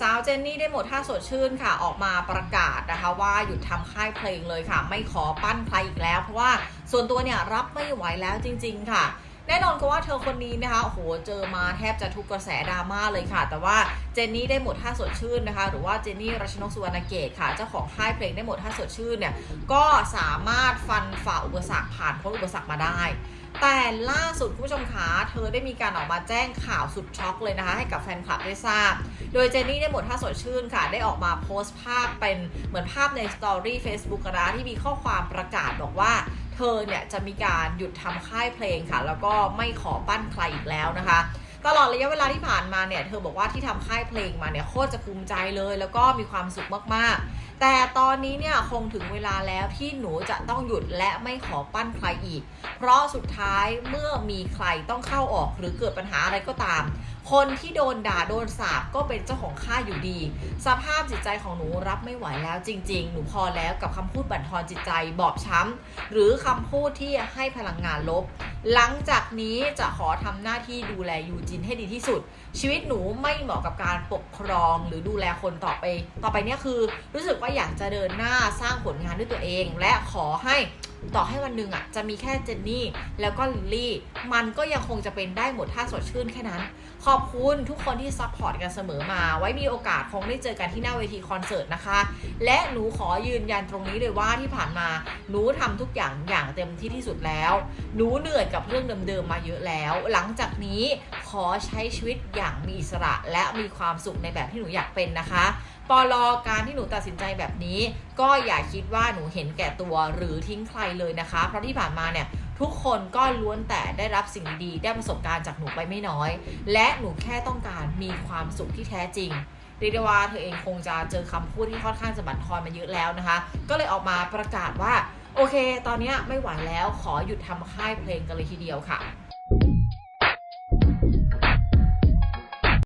สาวเจนนี่ได้หมดท่าสดชื่นค่ะออกมาประกาศนะคะว่าหยุดทำค่ายเพลงเลยค่ะ ไม่ขอปั้นใครอีกแล้ว เพราะว่าส่วนตัวเนี่ยรับไม่ไหวแล้วจริง ๆ ค่ะ แน่นอนก็ว่าเธอคนนี้นะคะโอ้โหเจอมาแทบจะทุกกระแสดราม่าเลยค่ะ แต่ว่าเจนนี่ได้หมดท่าสดชื่นนะคะ หรือว่าเจนนี่รัชนกสุวรรณเกตค่ะ เจ้าของค่ายเพลงได้หมดท่าสดชื่นเนี่ยก็สามารถฟันฝ่าอุปสรรคผ่านพ้นอุปสรรคมาได้ แต่ล่าสุดคุณผู้ชมคะเธอได้มีการออกมาแจ้งข่าวสุดช็อกเลยนะคะ ให้กับแฟนคลับได้ทราบ โดยเจนนี่ได้หมดท่าสดชื่นค่ะ ได้ออกมาโพสต์ภาพเป็นเหมือนภาพในสตอรี่ Facebook นะที่มีข้อความประกาศบอกว่าเธอเนี่ยจะมีการหยุดทำค่ายเพลงค่ะ แล้วก็ไม่ขอปั้นใครอีกแล้วนะคะตลอดระยะเวลาที่ผ่านมาเนี่ย เธอบอกว่าที่ทำค่ายเพลงมาเนี่ย โคตรจะภูมิใจเลย แล้วก็มีความสุขมาก ๆ แต่ตอนนี้เนี่ยคงถึงเวลาแล้วที่หนูจะต้องหยุดและไม่ขอปั้นใครอีก เพราะสุดท้ายเมื่อมีใครต้องเข้าออกหรือเกิดปัญหาอะไรก็ตามคนที่โดนด่าโดนสาบก็เป็นเจ้าของค่าอยู่ดี สภาพจิตใจของหนูรับไม่ไหวแล้วจริง ๆ หนูพอแล้วกับคำพูดบั่นทอนจิตใจบอบช้ำหรือคำพูดที่ให้พลังงานลบ หลังจากนี้จะขอทำหน้าที่ดูแลยูจินให้ดีที่สุด ชีวิตหนูไม่เหมาะกับการปกครองหรือดูแลคนต่อไป ต่อไปเนี่ยคือ รู้สึกว่าอยากจะเดินหน้าสร้างผลงานด้วยตัวเอง และขอให้ ต่อให้วันหนึ่งอะจะมีแค่เจนนี่แล้วก็ลิลลี่ มันก็ยังคงจะเป็นได้หมดท่าสดชื่นแค่นั้น ขอบคุณทุกคนที่ซัพพอร์ตกันเสมอมา ไว้มีโอกาสคงได้เจอกันที่หน้าเวทีคอนเสิร์ตนะคะ และหนูขอยืนยันตรงนี้เลยว่าที่ผ่านมาหนูทำทุกอย่างอย่างเต็มที่ที่สุดแล้ว หนูเหนื่อยกับเรื่องเดิมๆมาเยอะแล้ว หลังจากนี้ ขอใช้ชีวิตอย่างมีอิสระและมีความสุขในแบบที่หนูอยากเป็นนะคะปลอการที่หนูตัดสินใจแบบนี้ ก็อย่าคิดว่าหนูเห็นแก่ตัวหรือทิ้งใครเลยนะคะ เพราะที่ผ่านมาเนี่ยทุกคนก็ล้วนแต่ได้รับสิ่งดีได้ประสบการณ์จากหนูไปไม่น้อย และหนูแค่ต้องการมีความสุขที่แท้จริงเรียกได้ว่าเธอเองคงจะเจอคำพูดที่ค่อนข้างจะบั่นทอนมาเยอะแล้วนะคะ ก็เลยออกมาประกาศว่า โอเค ตอนนี้ไม่ไหวแล้วขอหยุดทำค่ายเพลงกันเลยทีเดียวค่ะ